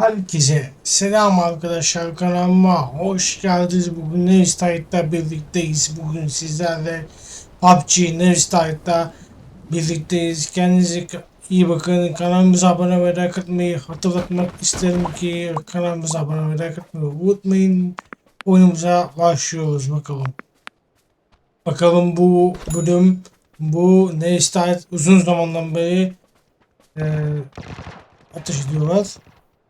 Herkese selam arkadaşlar kanalıma hoş geldiniz. Bugün Neristayt'ta birlikteyiz. Bugün sizlerle PUBG Neristayt'ta birlikteyiz. Kendinize iyi bakın. Kanalımıza abone ve like atmayı hatırlatmak isterim ki kanalımıza abone ve like atmayı unutmayın. Oyunumuza başlıyoruz bakalım. Bakalım bu bölüm bu Neristayt uzun zamandan beri eee ateş ediyorlar.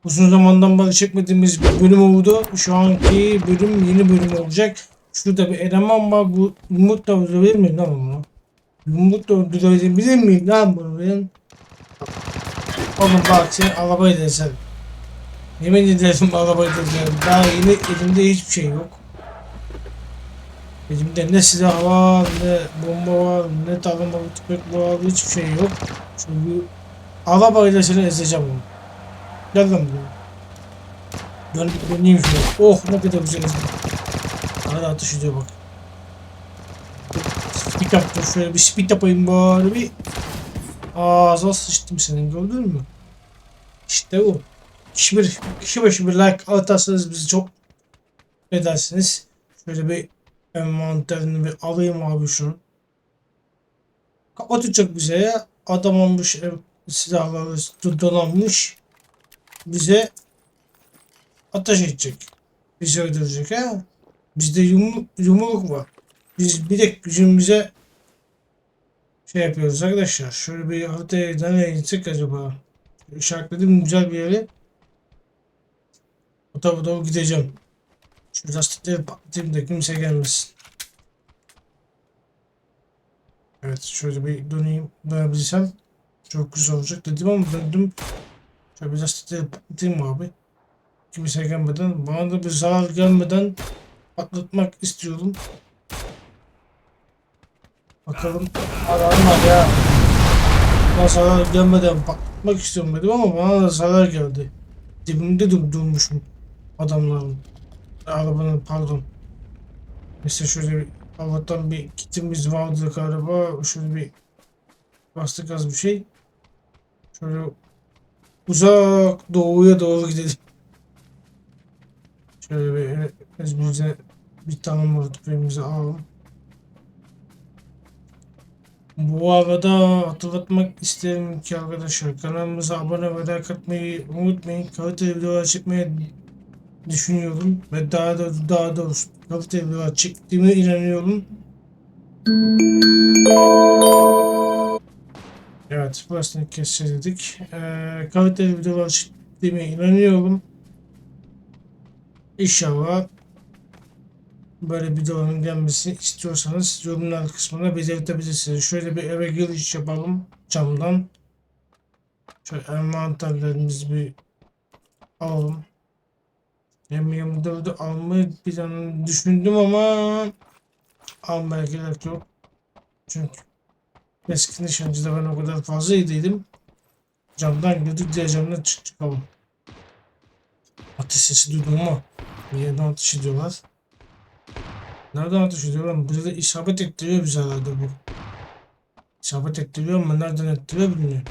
Uzun zamandan beri çekmediğimiz bir bölüm oldu. Şu anki bölüm yeni bölüm olacak. Şurada bir eleman var. Bu yumruk da öldürebilir miyim lan bunu? Yumruk da öldürebilir miyim lan bunu ben? Oğlum bak sen arabayı desen. Yemin ederim arabayı desen. Daha yeni elimde hiçbir şey yok. Elimde ne silah var, ne bomba var, ne tarımalı tüfek var, hiçbir şey yok. Çünkü arabayla seni ezeceğim onu. Lan buraya. Dön, döneyim şuraya. Oh ne kadar güzel izledim. Hala atış ediyor bak. Speed yaptım şöyle bir speed yapayım bari bir. Ağzına sıçtım senin gördün mü? İşte bu. Kişi, bir, kişi başı bir like atarsanız bizi çok edersiniz. Şöyle bir envanterini bir alayım abi şunu. Kapatacak bize ya. Adam olmuş silahları donanmış bize ateş edecek. Bizi öldürecek ha. Bizde yum, yumruk var. Biz bir de gücümüze şey yapıyoruz arkadaşlar. Şöyle bir haritaya nereye gitsek acaba? İşaretledim güzel bir yere. O tarafa doğru gideceğim. Şu lastikleri patlatayım da kimse gelmesin. Evet şöyle bir döneyim dönebilsem çok güzel olacak dedim ama döndüm. Şöyle bir lastikleri patlatayım abi. Kimse gelmeden, bana da bir zarar gelmeden patlatmak istiyorum. Bakalım aram var ya. Bana zarar gelmeden patlatmak istiyorum dedim ama bana da zarar geldi. Dibimde dur durmuşum adamların. Arabanın pardon. Mesela şöyle bir Allah'tan bir kitimiz vardı galiba. Şöyle bir bastık az bir şey. Şöyle uzak doğuya doğru gidelim. Şöyle bir ezbimize bir tane mor tüfeğimizi alalım. Bu arada hatırlatmak isterim ki arkadaşlar kanalımıza abone ve like atmayı unutmayın. Kaliteli videolar çekmeye düşünüyorum ve daha da daha doğrusu kaliteli videolar çektiğime inanıyorum. Evet, burasını keseceğiz. Ee, kaliteli videolar çektiğime inanıyorum. İnşallah böyle videoların gelmesini istiyorsanız yorumlar kısmına belirtebilirsiniz. Şöyle bir eve giriş yapalım camdan. Şöyle envanterlerimizi bir alalım. M24'ü almayı bir an düşündüm ama almaya gerek yok. Çünkü eski nişancıda ben o kadar fazla iyi değilim. Camdan girdik diye camdan çık çıkalım. Ateş sesi duydum ama Nereden ateş ediyorlar? Nereden ateş ediyorlar? Burada isabet ettiriyor bize herhalde bu. İsabet ettiriyor ama nereden ettiriyor bilmiyorum.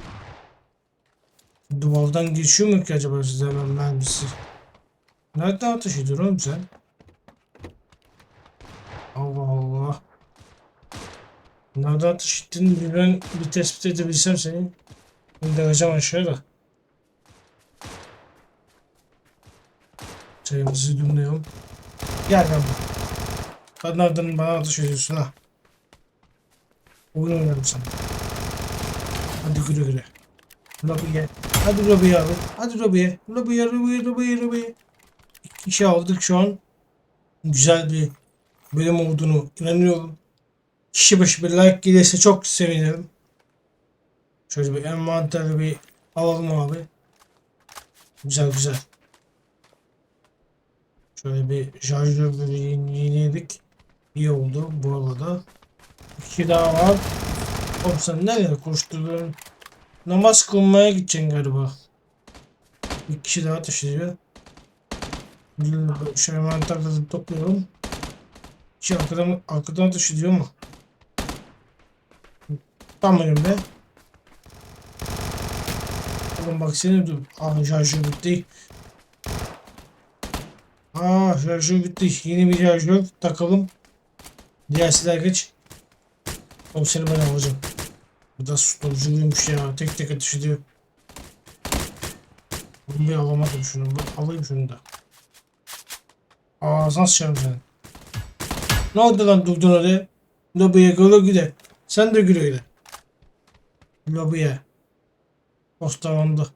Duvardan geçiyor mu ki acaba size hemen mermisi? Nereden ateş ediyor oğlum sen? Allah Allah. Nereden ateş ettiğini bir ben bir tespit edebilsem seni. İndireceğim aşağıda. Çayımızı yudumlayalım. Gel lan. Nereden bana ateş ediyorsun ha? Oyun oynarım sana. Hadi güle güle. Lobiye. Hadi lobiye abi. Hadi lobiye. Lobiye, lobiye, lobiye, lobiye. İki kişi aldık şu an. Güzel bir bölüm olduğunu inanıyorum. Kişi başı bir like gelirse çok sevinirim. Şöyle bir envanteri bir alalım abi. Güzel güzel. Şöyle bir şarjörleri yeniledik. İyi oldu bu arada. İki daha var. Oğlum sen nereye koşturdun? Namaz kılmaya gideceksin galiba. Bir kişi daha taşıyor. Şöyle mantarları topluyorum. Kişi arkadan, arkadan taşıyor mu? Tam önümde. Oğlum bak seni dur. Ah şarjör bitti. Aa şarjör bitti. Yeni bir şarjör takalım. Diğer silah geç. Oğlum seni ben alacağım. Bu da susturucuymuş ya. Tek tek ateş ediyor. Bunu bir alamadım şunu. Bir alayım şunu da. Ağzına sıçarım seni. Ne oldu lan durdun öyle? Lobiye göre güle. Sen de güle güle. Lobiye. Postalandı.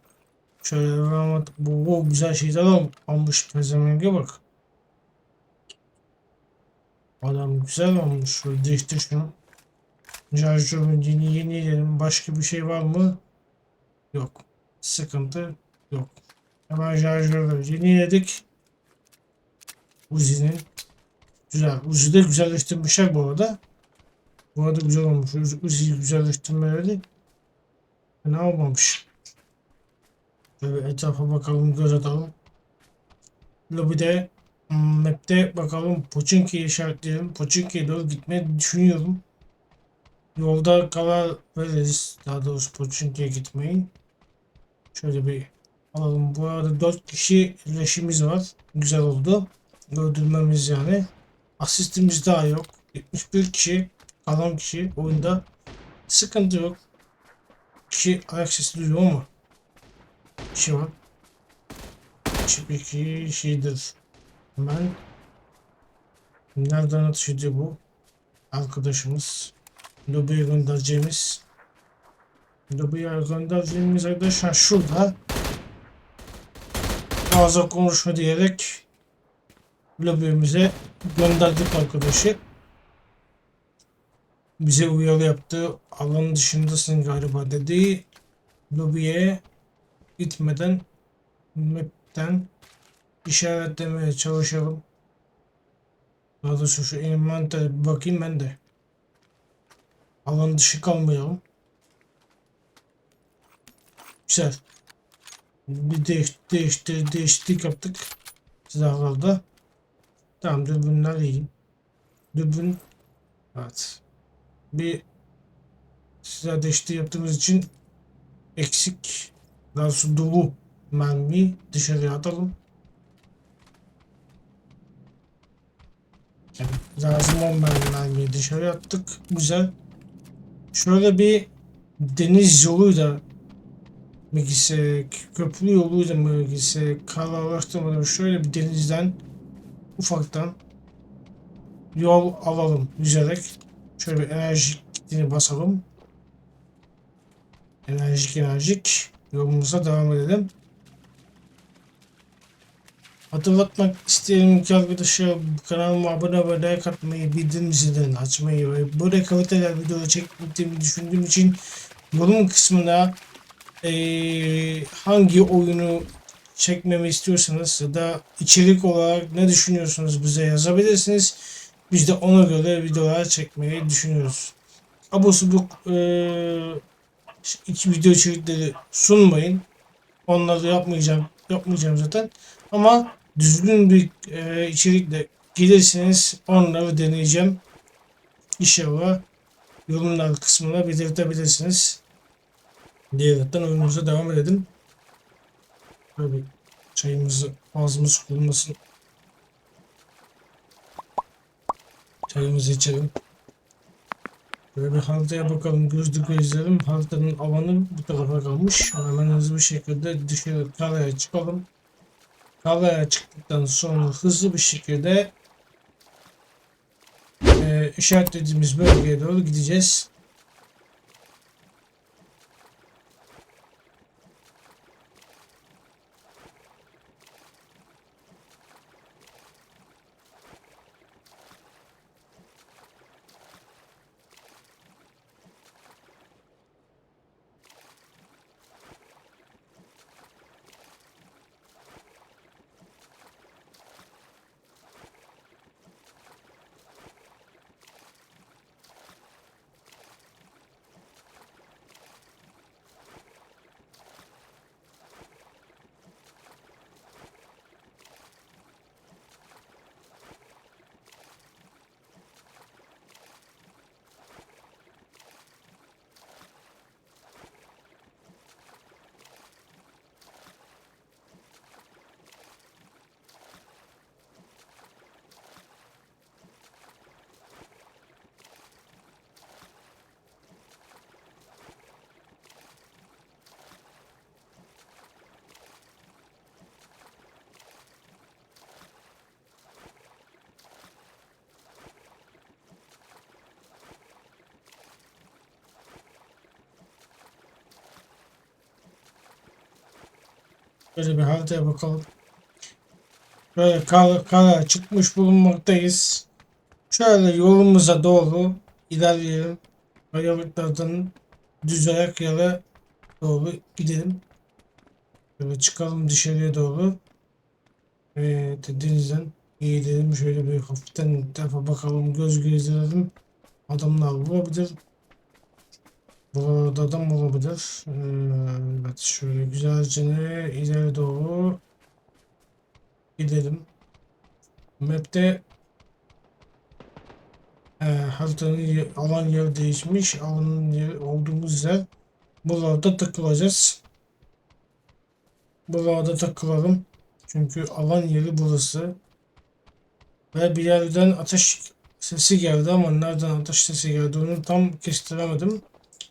Şöyle rahmet. Bu, bu güzel şeyler al, almış. Pezemenge bak. Adam güzel olmuş. Şöyle değiştir şunu. Şarjörün yeni yenileyelim. Başka bir şey var mı? Yok. Sıkıntı yok. Hemen şarjörü yeniledik. Uzi'nin. Güzel. Uzi de güzelleştirmişler bu arada. Bu arada güzel olmuş. Uzi- Uzi'yi güzelleştirmeleri ne olmamış. Böyle etrafa bakalım, göz atalım. Lobide, hmm, map'te bakalım Pochinki'yi işaretleyelim. Pochinki'ye doğru gitmeyi düşünüyorum. Yolda karar veririz. Daha doğrusu Pochinki'ye gitmeyi. Şöyle bir alalım. Bu arada 4 kişi leşimiz var. Güzel oldu. Öldürmemiz yani. Asistimiz daha yok. 71 kişi kalan kişi oyunda. Sıkıntı yok. Kişi ayak sesi duyuyor ama kişi var. Kişi bir kişidir. Hemen nereden atış ediyor bu? Arkadaşımız. Lobiye göndereceğimiz Lobiye göndereceğimiz arkadaşlar şurada fazla konuşma diyerek lobimize gönderdik arkadaşı. Bize uyarı yaptı. Alanın dışındasın galiba dedi. Lobiye gitmeden map'ten işaretlemeye çalışalım. Daha doğrusu şu envantere bir bakayım ben de. Alan dışı kalmayalım. Güzel. Bir değiş, değiştir, değişiklik yaptık. Silahlarda. Tamam dürbünler iyi. Dürbün. Evet. Bir silah değişikliği yaptığımız için eksik daha dolu mermi dışarıya atalım. Yani lazım olmayan mermiyi dışarı attık. Güzel. Şöyle bir deniz yoluyla mı gitsek, köprü yoluyla mı gitsek, kararlaştırmadan şöyle bir denizden ufaktan yol alalım yüzerek. Şöyle bir enerjik gittiğini basalım. Enerjik enerjik yolumuza devam edelim. Hatırlatmak isterim ki arkadaşlar kanalıma abone ve like atmayı, bildirim zilini açmayı ve böyle kaliteli video çektiğimi düşündüğüm için yorum kısmına eee, hangi oyunu çekmemi istiyorsanız ya da içerik olarak ne düşünüyorsunuz bize yazabilirsiniz. Biz de ona göre videolar çekmeyi düşünüyoruz. Abuk subuk eee iki video içerikleri sunmayın. Onları yapmayacağım. Yapmayacağım zaten. Ama düzgün bir e, içerikle gelirseniz onları deneyeceğim. İnşallah yorumlar kısmına belirtebilirsiniz. Diyerekten oyunumuza devam edelim. Bir çayımızı ağzımız kurulmasın. Çayımızı içelim. Böyle bir haritaya bakalım, gözlük izleyelim. Haritanın alanı bu tarafa kalmış. Hemen hızlı bir şekilde dışarı karaya çıkalım. Karaya çıktıktan sonra hızlı bir şekilde e, işaretlediğimiz bölgeye doğru gideceğiz. Şöyle bir haritaya bakalım. Şöyle kar, kara çıkmış bulunmaktayız. Şöyle yolumuza doğru ilerleyelim. Kayalıklardan düz ayak yere doğru gidelim. Şöyle çıkalım dışarıya doğru. Evet denizden gidelim. Şöyle bir hafiften defa bakalım göz gezdirelim. Adamlar olabilir. Burada adam olabilir. Ee, Evet şöyle güzelce ileri doğru gidelim. Map'te e, haritanın alan yeri değişmiş. Alanın yeri olduğumuz yer. Buralarda takılacağız. Buralarda takılalım. Çünkü alan yeri burası. Ve bir yerden ateş sesi geldi ama nereden ateş sesi geldi onu tam kestiremedim.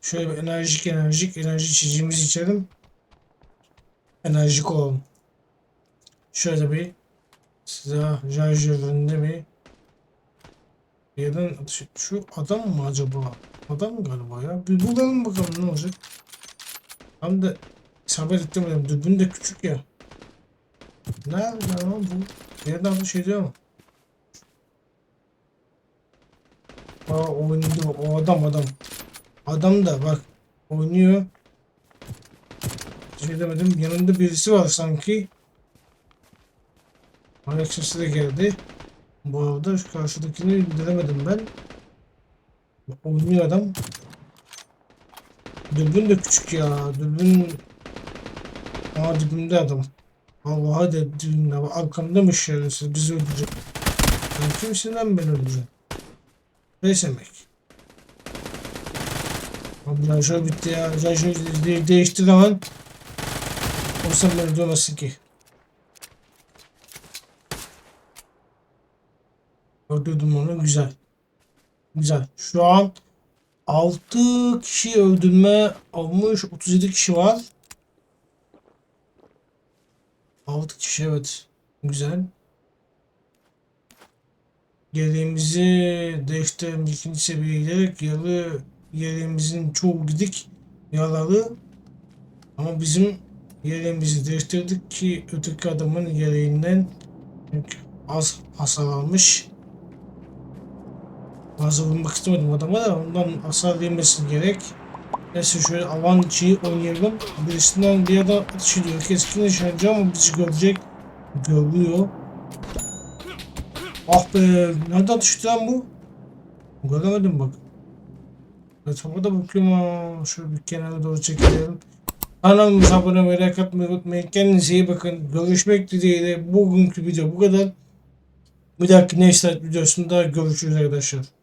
Şöyle bir enerjik enerjik enerji içeceğimizi içelim. Enerjik olalım. Şöyle bir size şarjöründe bir bir yerden atış şu adam mı acaba? Adam galiba ya? Bir bulalım bakalım ne olacak. Hem de isabet ettim dürbün de küçük ya. Nerede lan bu? Bir yerden atış ediyor mu? Aa oynadı o adam adam. Adam da bak oynuyor. Şey demedim yanında birisi var sanki. Ayak sesi de geldi. Bu arada şu karşıdakini indiremedim ben. Oynuyor adam. Dürbün de küçük ya. Dürbün Aa dibimde adam. Vallahi de dibimde. Arkamdamış şerefsiz. Bizi öldürecek. Sen kimsin lan beni öldürecek? Ne demek? Abi şarjör bitti ya. Şarjör de değişti lan. Olsa beni dövmesin ki. Öldürdüm onu güzel. Güzel. Şu an 6 kişi öldürme olmuş. 37 kişi var. 6 kişi evet. Güzel. Yeleğimizi değiştirelim ikinci seviyeye giderek yarı yeleğimizin çoğu gidik yaralı ama bizim yeleğimizi değiştirdik ki öteki adamın çünkü az hasar almış. Fazla vurmak istemedim adama da ondan hasar yemesi gerek. Neyse şöyle içi oynayalım. Birisinden bir adam atış ediyor. Keskin nişancı ama bizi görecek. Görüyor. Ah be, nereden düştü lan bu? Göremedim bak. Evet, havada bakıyorum ha. Şöyle bir kenara doğru çekelim. Kanalımıza abone ve like atmayı unutmayın. Kendinize iyi bakın. Görüşmek dileğiyle. Bugünkü video bu kadar. Bir dahaki Neystat videosunda görüşürüz arkadaşlar.